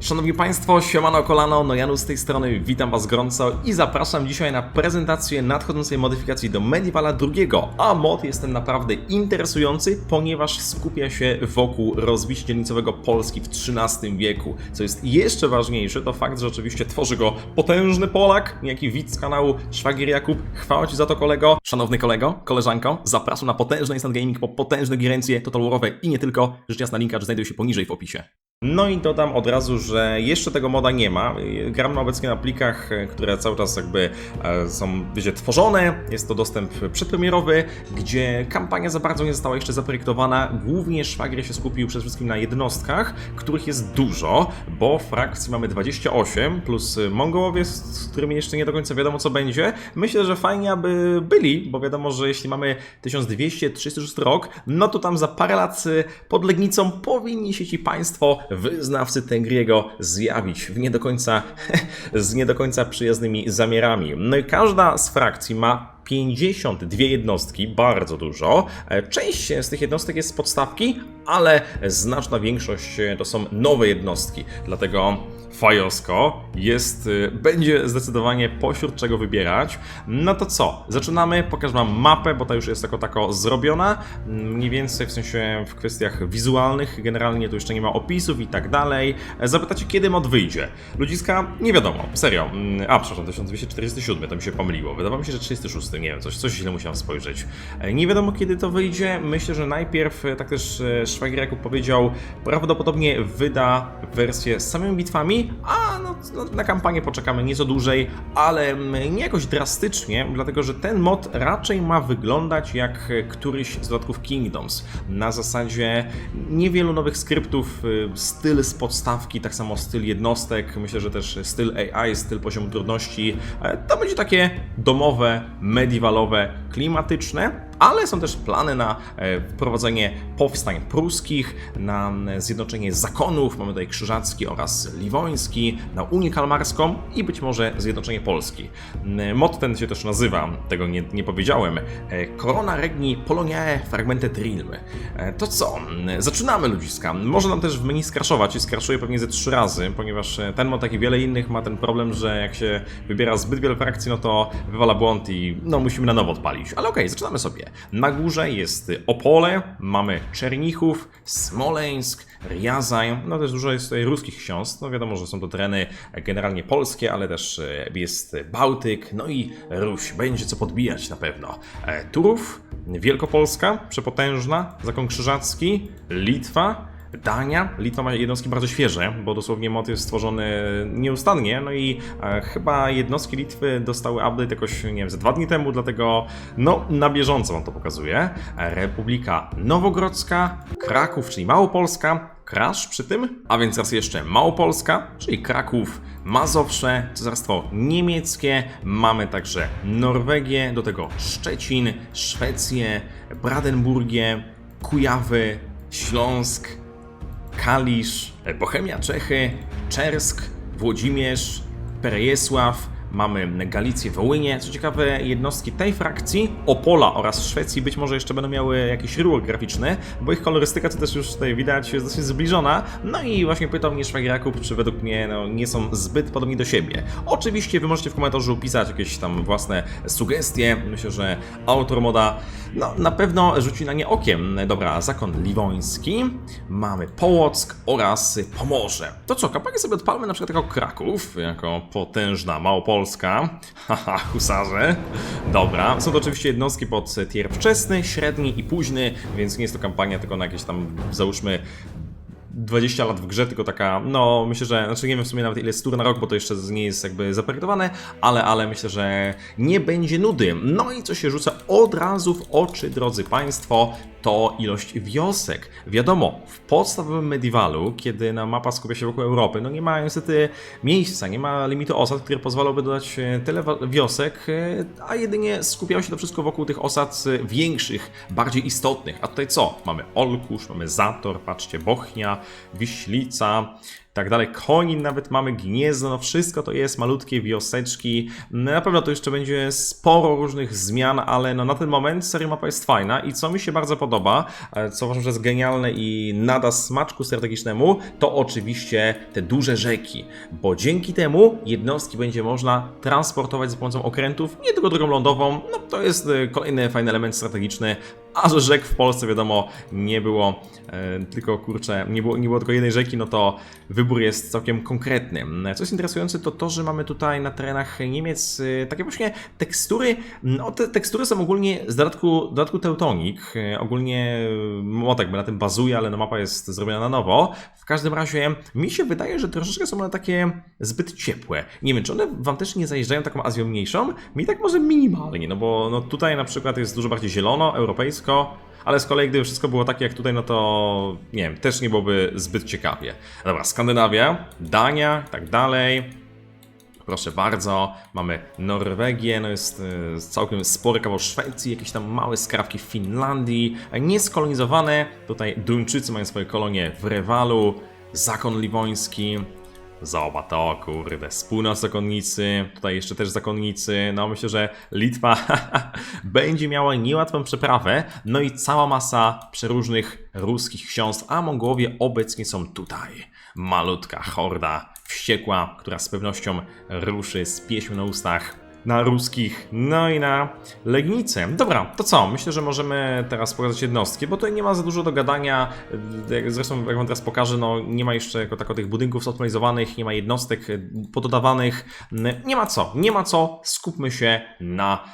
Szanowni Państwo, siemano kolano, no Janu z tej strony, witam Was gorąco i zapraszam dzisiaj na prezentację nadchodzącej modyfikacji do Medievala II, a mod jest ten naprawdę interesujący, ponieważ skupia się wokół rozbicia dzielnicowego Polski w XIII wieku. Co jest jeszcze ważniejsze, to fakt, że oczywiście tworzy go potężny Polak, niejaki widz kanału Szwagier Jakub. Chwała Ci za to kolego. Szanowny kolego, koleżanko, zapraszam na potężny Instant Gaming po potężne girencje Total Warowe i nie tylko. Rzecz jasna linka znajduje się poniżej w opisie. No i dodam od razu, że jeszcze tego moda nie ma. Gram obecnie na plikach, które cały czas jakby e, są, wiecie, tworzone. Jest to dostęp przedpremierowy, gdzie kampania za bardzo nie została jeszcze zaprojektowana. Głównie szwagier się skupił przede wszystkim na jednostkach, których jest dużo, bo frakcji mamy 28, plus Mongołowie, z którymi jeszcze nie do końca wiadomo co będzie. Myślę, że fajnie aby byli, bo wiadomo, że jeśli mamy 1236 rok, no to tam za parę lat pod Legnicą powinni się ci państwo wyznawcy Tengriego zjawić w nie do końca, z nie do końca przyjaznymi zamiarami. No i każda z frakcji ma 52 jednostki, bardzo dużo. E, Część z tych jednostek jest z podstawki, ale znaczna większość to są nowe jednostki. Dlatego Fajosko jest, y, będzie zdecydowanie pośród czego wybierać. No to co? Zaczynamy, pokażę Wam mapę, bo ta już jest jako tako zrobiona. Mm, Mniej więcej w sensie w kwestiach wizualnych, generalnie tu jeszcze nie ma opisów i tak dalej. Zapytacie, kiedy mod wyjdzie? Ludziska, nie wiadomo, serio. Mm, A, przepraszam, 1247, to mi się pomyliło. Wydawało mi się, że 36, nie wiem, coś, coś źle musiałem spojrzeć. E, Nie wiadomo, kiedy to wyjdzie. Myślę, że najpierw, e, tak też e, Szwagier powiedział, prawdopodobnie wyda wersję z samymi bitwami, a no, no, na kampanię poczekamy nieco dłużej, ale mm, nie jakoś drastycznie, dlatego że ten mod raczej ma wyglądać jak któryś z dodatków Kingdoms. Na zasadzie niewielu nowych skryptów, y, styl z podstawki, tak samo styl jednostek, myślę, że też styl AI, styl poziomu trudności. E, To będzie takie domowe, medievalowe, klimatyczne, ale są też plany na e, wprowadzenie powstań pruskich, na e, zjednoczenie zakonów, mamy tutaj krzyżacki oraz liwoński, na Unię Kalmarską i być może zjednoczenie Polski. M, Mod ten się też nazywa, tego nie, nie powiedziałem, e, Corona Regni Poloniae Fragmente Trilm. E, To co? Zaczynamy ludziska. Może nam też w menu skraszować i skraszuje pewnie ze trzy razy, ponieważ e, ten mod, jak i wiele innych, ma ten problem, że jak się wybiera zbyt wiele frakcji, no to wywala błąd i no musimy na nowo odpalić. Ale okej, zaczynamy sobie. Na górze jest Opole, mamy Czernichów, Smoleńsk, Riazaj, no też dużo jest tutaj ruskich ksiąstw, no wiadomo, że są to tereny generalnie polskie, ale też e, jest Bałtyk, no i Ruś, będzie co podbijać na pewno. E, Turów, Wielkopolska, przepotężna, Zakon Krzyżacki, Litwa, Dania. Litwa ma jednostki bardzo świeże, bo dosłownie mod jest stworzony nieustannie, no i e, chyba jednostki Litwy dostały update jakoś, nie wiem, ze dwa dni temu, dlatego no na bieżąco wam to pokazuję. E, Republika Nowogrodzka, Kraków, czyli Małopolska, Krasz przy tym, a więc raz jeszcze Małopolska, czyli Kraków, Mazowsze, cesarstwo niemieckie, mamy także Norwegię, do tego Szczecin, Szwecję, Brandenburgię, Kujawy, Śląsk, Kalisz, Bohemia, Czechy, Czersk, Włodzimierz, Perejesław, mamy Galicję, Wołynię. Co ciekawe, jednostki tej frakcji, Opola oraz Szwecji być może jeszcze będą miały jakiś rework graficzny, bo ich kolorystyka, co też już tutaj widać, jest dosyć zbliżona. No i właśnie pytał mnie Szwagier Jakub, czy według mnie no, nie są zbyt podobni do siebie. Oczywiście wy możecie w komentarzu pisać jakieś tam własne sugestie. Myślę, że autor moda no, na pewno rzuci na nie okiem. Dobra, zakon liwoński, mamy Połock oraz Pomorze. To co, kampanię sobie odpalmy na przykład jako Kraków, jako potężna Małopolska. Haha, husarze. Dobra, są to oczywiście jednostki pod tier wczesny, średni i późny, więc nie jest to kampania tylko na jakieś tam, załóżmy, 20 lat w grze, tylko taka, no myślę, że, znaczy nie wiem w sumie nawet ile jest tur na rok, bo to jeszcze nie jest jakby zaprojektowane, ale, ale myślę, że nie będzie nudy. No i co się rzuca od razu w oczy, drodzy Państwo, to ilość wiosek. Wiadomo, w podstawowym medievalu, kiedy na mapa skupia się wokół Europy, no nie ma niestety miejsca, nie ma limitu osad, który pozwalałby dodać e, tyle wiosek, e, a jedynie skupiało się to wszystko wokół tych osad e, większych, bardziej istotnych. A tutaj co? Mamy Olkusz, mamy Zator, patrzcie, Bochnia, Wiślica, tak dalej. Konin nawet mamy, gniezdo, no wszystko to jest, malutkie wioseczki. Na pewno to jeszcze będzie sporo różnych zmian, ale no na ten moment seria mapa jest fajna i co mi się bardzo podoba, e, co uważam, że jest genialne i nada smaczku strategicznemu, to oczywiście te duże rzeki, bo dzięki temu jednostki będzie można transportować za pomocą okrętów, nie tylko drogą lądową, no to jest e, kolejny fajny element strategiczny, a że rzek w Polsce wiadomo nie było e, tylko kurczę, nie było, nie było tylko jednej rzeki, no to wybór jest całkiem konkretny. Co jest interesujące to to, że mamy tutaj na terenach Niemiec e, takie właśnie tekstury, no te tekstury są ogólnie z dodatku, dodatku Teutonik, e, ogólnie motek na tym bazuje, ale no mapa jest zrobiona na nowo. W każdym razie mi się wydaje, że troszeczkę są one takie zbyt ciepłe. Nie wiem, czy one wam też nie zajeżdżają taką Azją mniejszą? Mi tak może minimalnie, no bo no tutaj na przykład jest dużo bardziej zielono, europejsko, ale z kolei gdyby wszystko było takie jak tutaj, no to nie wiem, też nie byłoby zbyt ciekawie. Dobra, Skandynawia, Dania, tak dalej. Proszę bardzo, mamy Norwegię, no jest e, całkiem spory kawał Szwecji, jakieś tam małe skrawki Finlandii, nieskolonizowane. Tutaj Duńczycy mają swoje kolonie w Rewalu, Zakon Liwoński. Zobacz to, kurde, wspólna zakonnicy, tutaj jeszcze też zakonnicy, no myślę, że Litwa będzie miała niełatwą przeprawę, no i cała masa przeróżnych ruskich ksiąstw, a Mongołowie obecnie są tutaj. Malutka horda, wściekła, która z pewnością ruszy z pieśnią na ustach na ruskich, no i na Legnicę. Dobra, to co? Myślę, że możemy teraz pokazać jednostki, bo tutaj nie ma za dużo do gadania. Zresztą, jak wam teraz pokażę, no nie ma jeszcze jako tako tych budynków zoptymalizowanych, nie ma jednostek e, pododawanych. Nie ma co, nie ma co. Skupmy się na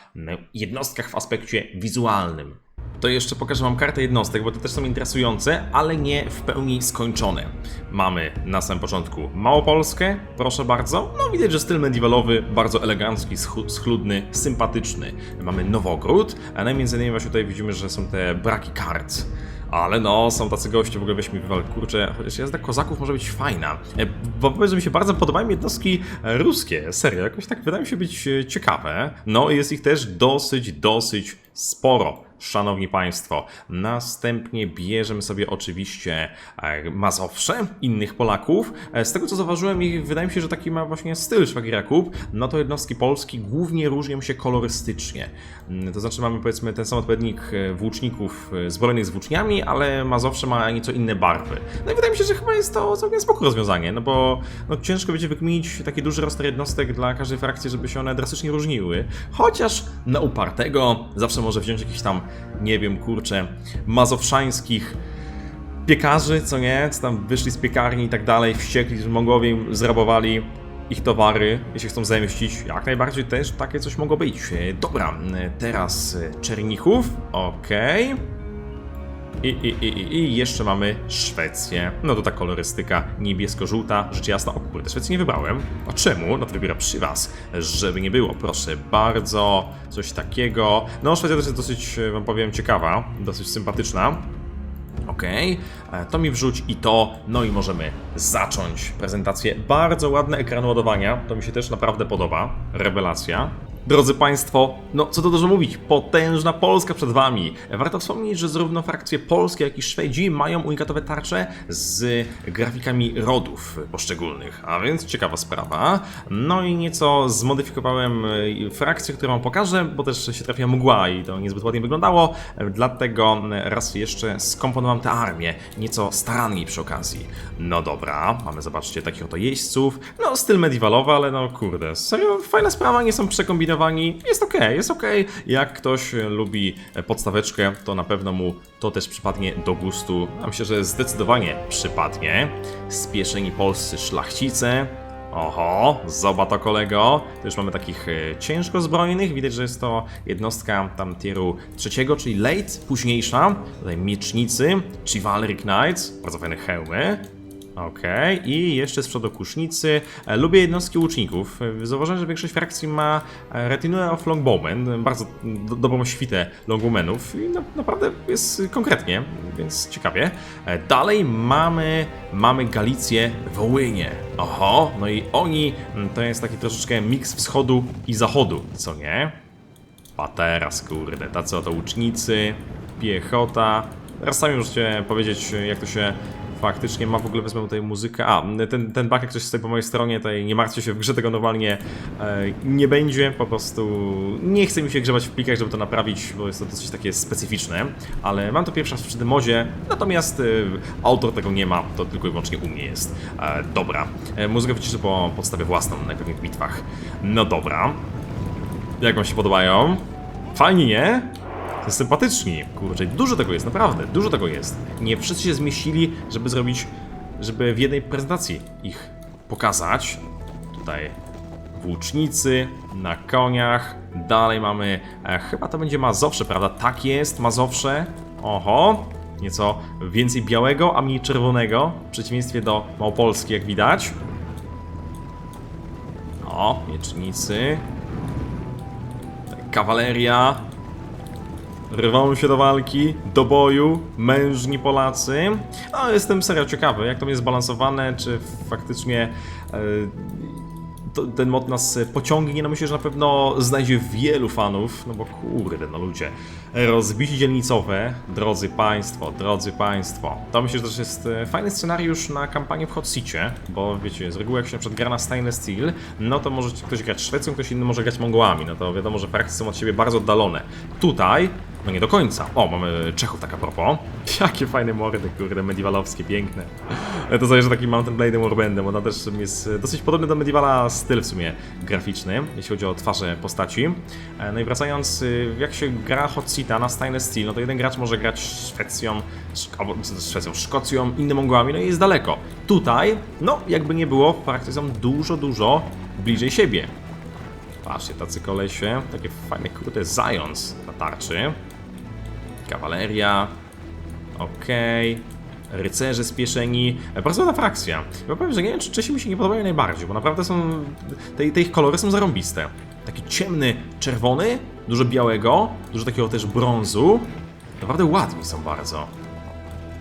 jednostkach w aspekcie wizualnym. To jeszcze pokażę Wam kartę jednostek, bo to też są interesujące, ale nie w pełni skończone. Mamy na samym początku Małopolskę, proszę bardzo. No widać, że styl medievalowy, bardzo elegancki, schludny, sympatyczny. Mamy Nowogród, a no między innymi właśnie tutaj widzimy, że są te braki kart. Ale no, są tacy goście, w ogóle weźmy wywal, kurczę, chociaż jazda kozaków może być fajna. E, Bo powiem, że mi się bardzo podobają jednostki ruskie, serio, jakoś tak wydają się być e, ciekawe. No i jest ich też dosyć, dosyć sporo. Szanowni Państwo, następnie bierzemy sobie oczywiście e, Mazowsze, innych Polaków. E, Z tego co zauważyłem, i wydaje mi się, że taki ma właśnie styl Szwagier Jakub, no to jednostki Polski głównie różnią się kolorystycznie. Mm, To znaczy mamy powiedzmy ten sam odpowiednik e, włóczników zbrojonych z włóczniami, ale Mazowsze ma nieco inne barwy. No i wydaje mi się, że chyba jest to całkiem spoko rozwiązanie, no bo no, ciężko będzie wykminić taki duży roster jednostek dla każdej frakcji, żeby się one drastycznie różniły. Chociaż na upartego zawsze może wziąć jakiś tam, nie wiem, kurczę, mazowszańskich piekarzy, co nie, co tam wyszli z piekarni i tak dalej, wściekli, że Mongołowie im zrabowali ich towary, jeśli chcą zemścić, jak najbardziej też takie coś mogło być. Dobra, teraz Czernichów, okej. I, i, i, i- I jeszcze mamy Szwecję. No to ta kolorystyka niebiesko-żółta, rzecz jasna. O kurde, Szwecji nie wybrałem. A czemu? No to wybiera przy was, żeby nie było. Proszę bardzo, coś takiego. No Szwecja też jest dosyć, e, wam powiem, ciekawa, dosyć sympatyczna. Okej, e, to mi wrzuć i to, no i możemy zacząć prezentację. Bardzo ładny ekran ładowania, to mi się też naprawdę podoba. Rewelacja. Drodzy Państwo, no co to dużo mówić, potężna Polska przed Wami. Warto wspomnieć, że zarówno frakcje polskie, jak i Szwedzi mają unikatowe tarcze z grafikami rodów poszczególnych, a więc ciekawa sprawa. No i nieco zmodyfikowałem e, frakcję, którą pokażę, bo też się trafiła mgła i to niezbyt ładnie wyglądało, dlatego raz jeszcze skomponowałem tę armię, nieco staranniej przy okazji. No dobra, mamy zobaczcie takich oto jeźdźców, no styl medievalowy, ale no kurde, serio fajna sprawa, nie są jest okej, jest okej. Jak ktoś lubi podstaweczkę, to na pewno mu to też przypadnie do gustu, myślę, że zdecydowanie przypadnie. Spieszeni polscy szlachcice, Oho, zobacz to kolego. Tu już mamy takich e, ciężko zbrojnych. Widać, że jest to jednostka tam tieru trzeciego, czyli late, późniejsza. Tutaj miecznicy, Chivalric Knights, bardzo fajne hełmy. Okej, i jeszcze z przodu kusznicy. E, Lubię jednostki łuczników. E, Zauważyłem, że większość frakcji ma e, Retinue of Longbowmen, bardzo do, dobrą świtę Longbowmenów i na, naprawdę jest konkretnie, więc ciekawie. Dalej mamy, mamy Galicję Wołynie. Oho, no i oni mm, to jest taki troszeczkę miks wschodu i zachodu, co nie? A teraz, kurde, tacy oto łucznicy, piechota. Teraz sami możecie powiedzieć, jak to się Faktycznie ma w ogóle wezmę tutaj muzykę. A, ten, ten bug jak coś stoi po mojej stronie, tutaj nie martwcie się, w grze tego normalnie e, nie będzie. Po prostu nie chce mi się grzebać w plikach, żeby to naprawić, bo jest to dosyć takie specyficzne. Ale mam to przy tym modzie, natomiast e, autor tego nie ma, to tylko i wyłącznie u mnie jest. E, dobra, e, muzykę wyciszę po podstawie własną, najpewniej w bitwach. No dobra. Jak wam się podobają? Fajnie, nie? Są sympatyczni. Kurczę, dużo tego jest, naprawdę, dużo tego jest. Nie wszyscy się zmieścili, żeby zrobić, żeby w jednej prezentacji ich pokazać. Tutaj włócznicy na koniach. Dalej mamy, e, chyba to będzie Mazowsze, prawda? Tak jest, Mazowsze. Oho, nieco więcej białego, a mniej czerwonego. W przeciwieństwie do Małopolski, jak widać. O, miecznicy. Kawaleria. Rwą się do walki, do boju, mężni Polacy. No, jestem serio ciekawy, jak to jest zbalansowane, czy faktycznie to, ten mod nas pociągnie. No myślę, że na pewno znajdzie wielu fanów, no bo kurde, no ludzie. Rozbici dzielnicowe, drodzy Państwo, drodzy Państwo. To myślę, że też jest e, fajny scenariusz na kampanię w Hot Seacie, bo wiecie, z reguły jak się przykład gra na Stainless Steel, no to może ktoś grać Szwecją, ktoś inny może grać Mongołami, no to wiadomo, że frakcje są od siebie bardzo oddalone. Tutaj no nie do końca. O, mamy Czechów tak a propos. Jakie fajne mordy, kurde, mediewalowskie, piękne. To zależy taki Mountain Blade Warbandem, ona też jest dosyć podobny do medievala styl w sumie graficzny, jeśli chodzi o twarze postaci. E, No i wracając, jak się gra Hot Seata na Stainless Steel, no to jeden gracz może grać Szwecją, albo Szwecją, Szkocją, innymi Mongołami, no i jest daleko. Tutaj, no jakby nie było, frakcje są dużo, dużo bliżej siebie. Patrzcie, tacy kolesie, takie fajne, kurde, Zions na tarczy. Kawaleria. Okej. Rycerze spieszeni. Bardzo ładna frakcja. Ja powiem, że nie wiem, czy Czesi mi się nie podobają najbardziej, bo naprawdę są... Te, te ich kolory są zarąbiste. Taki ciemny, czerwony, dużo białego, dużo takiego też brązu. Naprawdę ładni są bardzo.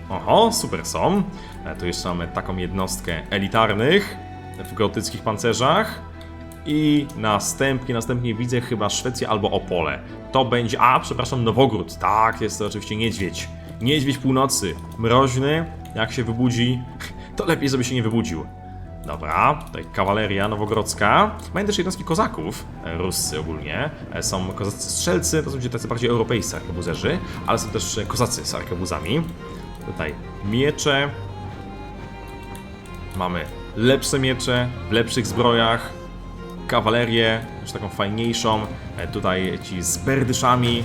Oho, super są. E, Tu jeszcze mamy taką jednostkę elitarnych w gotyckich pancerzach. I następnie, następnie widzę chyba Szwecję albo Opole. To będzie, a przepraszam, Nowogród. Tak, jest to oczywiście niedźwiedź. Niedźwiedź północy. Mroźny, jak się wybudzi, to lepiej, żeby się nie wybudził. Dobra, tutaj kawaleria nowogrodzka. Mają też jednostki kozaków, ruscy ogólnie. E, Są kozacy strzelcy, to są tacy bardziej europejscy arkebuzerzy, ale są też kozacy z arkebuzami. Tutaj miecze. Mamy lepsze miecze, w lepszych zbrojach. Kawalerię, już taką fajniejszą. E, Tutaj ci z berdyszami.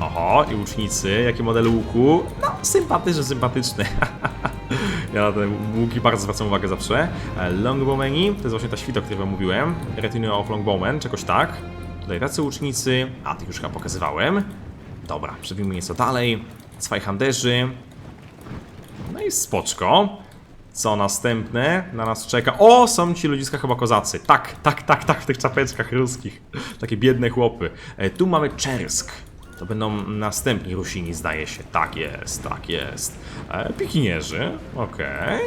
Oho, i łucznicy. Jakie modele łuku? No, sympatyczne, ja na te łuki bardzo zwracam uwagę zawsze. E, Longbowmeni, to jest właśnie ta świta, o której wam mówiłem. Retinue of Longbowmen, czegoś tak. Tutaj tacy łucznicy. A, tych już chyba pokazywałem. Dobra, przewimy nieco dalej. Zweihanderzy. No i spoczko. Co następne na nas czeka? O, są ci ludziska chyba kozacy. Tak, tak, tak, tak, w tych czapeczkach ruskich. Takie biedne chłopy. E, tu mamy Czersk. To będą następni Rusini, zdaje się. Tak jest, tak jest. E, pikinierzy, okej.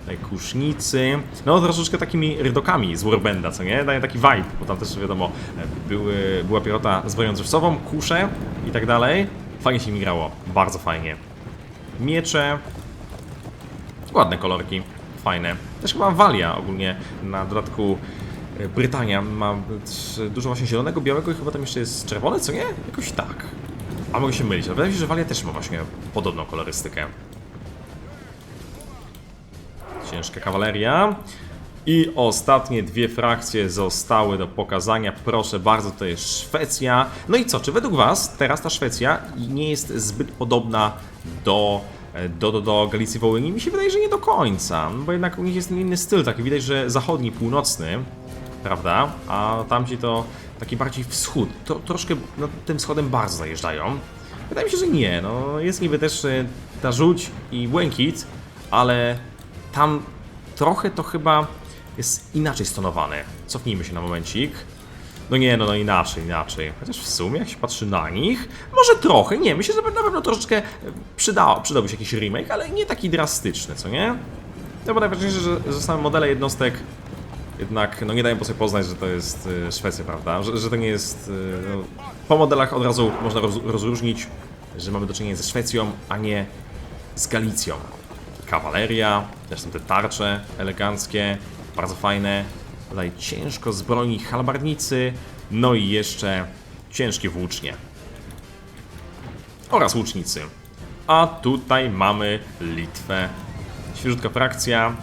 Tutaj kusznicy. No, troszeczkę takimi rydokami z Warbenda, co nie? Daje taki vibe, bo tam też wiadomo, e, były, była piechota zbroją drzewcową, kusze i tak dalej. Fajnie się mi grało, bardzo fajnie. Miecze, Ładne kolorki, fajne. Też chyba Walia ogólnie na dodatku e, Brytania ma dużo właśnie zielonego, białego i chyba tam jeszcze jest czerwone, co nie? Jakoś tak. A mogę się mylić, ale wydaje mi się, że Walia też ma właśnie podobną kolorystykę. Ciężka kawaleria. I ostatnie dwie frakcje zostały do pokazania. Proszę bardzo, to jest Szwecja. No i co, czy według Was teraz ta Szwecja nie jest zbyt podobna do, do, do, do Galicji Wołyni? Mi się wydaje, że nie do końca, bo jednak u nich jest inny styl, taki widać, że zachodni, północny, prawda? A tamci to taki bardziej wschód. To, troszkę no, tym wschodem bardzo zajeżdżają. Wydaje mi się, że nie. No, jest niby też e, ta żółć i błękit, ale tam trochę to chyba jest inaczej stonowane. Cofnijmy się na momencik. No nie, no, no inaczej, inaczej. Chociaż w sumie, jak się patrzy na nich, może trochę, nie, myślę, że na pewno troszeczkę przydało, przydałby się jakiś remake, ale nie taki drastyczny, co nie? No bo najważniejsze, że, że same modele jednostek jednak no nie dają po sobie poznać, że to jest y, Szwecja, prawda? Że, że to nie jest... Y, no, po modelach od razu można roz, rozróżnić, że mamy do czynienia ze Szwecją, a nie z Galicją. kawaleria, są te tarcze eleganckie, bardzo fajne. Tutaj ciężko zbrojni halbardnicy, no i jeszcze ciężkie włócznie oraz łucznicy. A tutaj mamy Litwę. Świeżutka frakcja.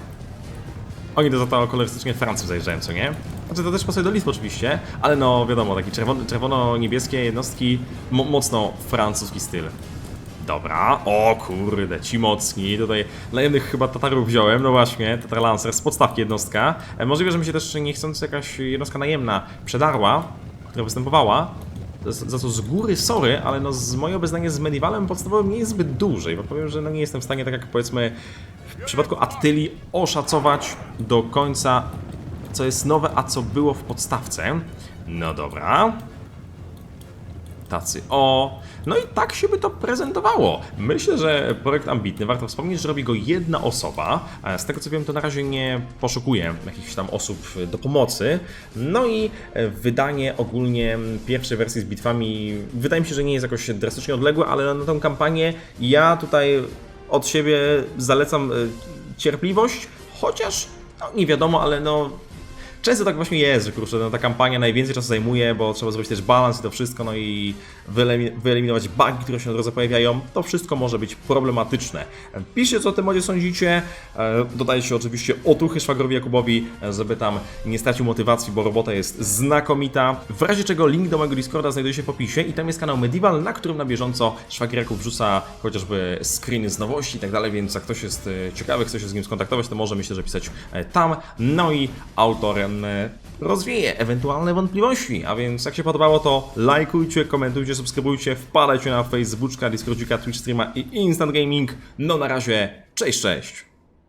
Oni to za to kolorystycznie Francję zajeżdżają, co nie? Znaczy to też pasuje do Litwy oczywiście, ale no wiadomo, taki czerwono- czerwono-niebieskie jednostki, mo- mocno francuski styl. Dobra, o kurde, ci mocni, tutaj najemnych chyba Tatarów wziąłem, no właśnie, Tatar Lancer z podstawki jednostka. E, Możliwe, że mi się też niechcący jakaś jednostka najemna przedarła, która występowała, za co z góry sorry, ale no z moje obeznanie z Medivalem podstawowym nie jest zbyt duże i powiem, że no nie jestem w stanie tak jak powiedzmy w przypadku Attyli oszacować do końca co jest nowe, a co było w podstawce. No dobra. Tacy o. No i tak się by to prezentowało. Myślę, że projekt ambitny. Warto wspomnieć, że robi go jedna osoba. A Z tego co wiem, to na razie nie poszukuje jakichś tam osób do pomocy. No i e, wydanie ogólnie pierwszej wersji z bitwami wydaje mi się, że nie jest jakoś drastycznie odległe, ale na tę kampanię ja tutaj od siebie zalecam e, cierpliwość, chociaż no, nie wiadomo, ale no Często tak właśnie jest, że kurczę, no, ta kampania najwięcej czasu zajmuje, bo trzeba zrobić też balans i to wszystko, no i wyelimi- wyeliminować bugi, które się na drodze pojawiają. To wszystko może być problematyczne. Piszcie, co o tym modzie sądzicie. E, Dodajcie oczywiście otuchy szwagrowi Jakubowi, e, żeby tam nie stracił motywacji, bo robota jest znakomita. W razie czego link do mojego Discorda znajduje się w opisie i tam jest kanał Medieval, na którym na bieżąco szwagier Jakub wrzuca chociażby screeny z nowości i tak dalej, więc jak ktoś jest e, ciekawy, chce się z nim skontaktować, to może myślę, że pisać tam. No i autor em, rozwieje ewentualne wątpliwości, a więc jak się podobało, to lajkujcie, komentujcie, subskrybujcie, wpadajcie na Facebooka, Discordzika, Twitch Streama i Instant Gaming. No na razie, cześć, cześć!